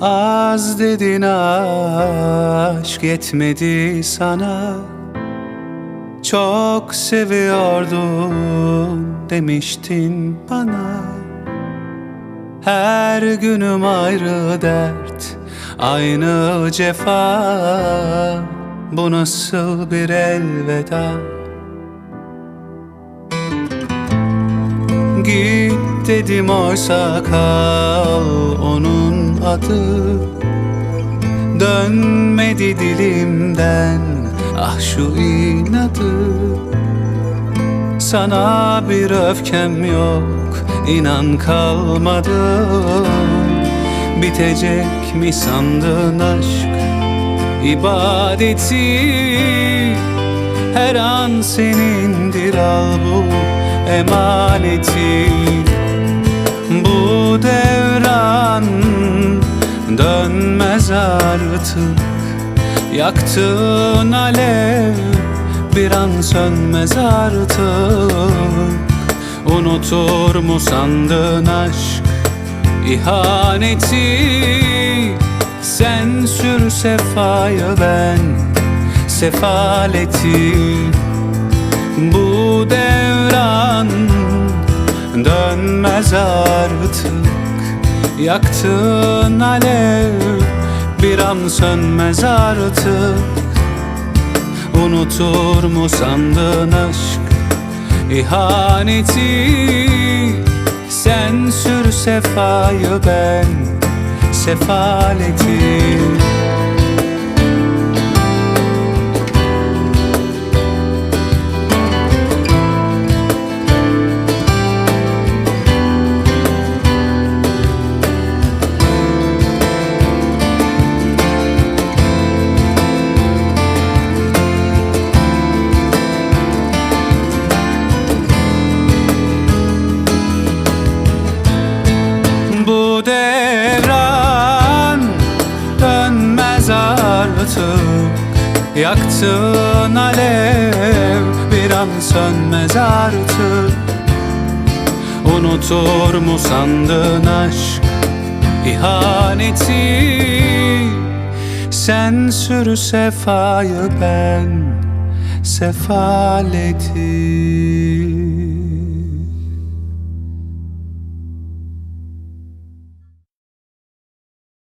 Az dedin aşk yetmedi sana. Çok seviyordum demiştin bana. Her günüm ayrı dert Aynı cefa. Bu nasıl bir elveda? Git dedim oysa kal onun adı Dönmedi dilimden ah şu inadı. Sana bir öfkem yok inan kalmadı. Bitecek mi sandın aşk? İbadeti Her an senindir al bu emaneti. Bu devran dönmez artık Yaktığın alev bir an sönmez artık Unutur mu sandın aşk ihaneti? Sen sür sefayı ben sefaleti. Bu devran dönmez artık Yaktığın alev bir an sönmez artık. Unutur mu sandın aşk ihaneti? Sen sür sefayı ben sefaleti devran dönmez artık. Yaktığın alev bir an sönmez artık. Unutur mu sandın aşk ihaneti? Sen sür sefayı ben sefaleti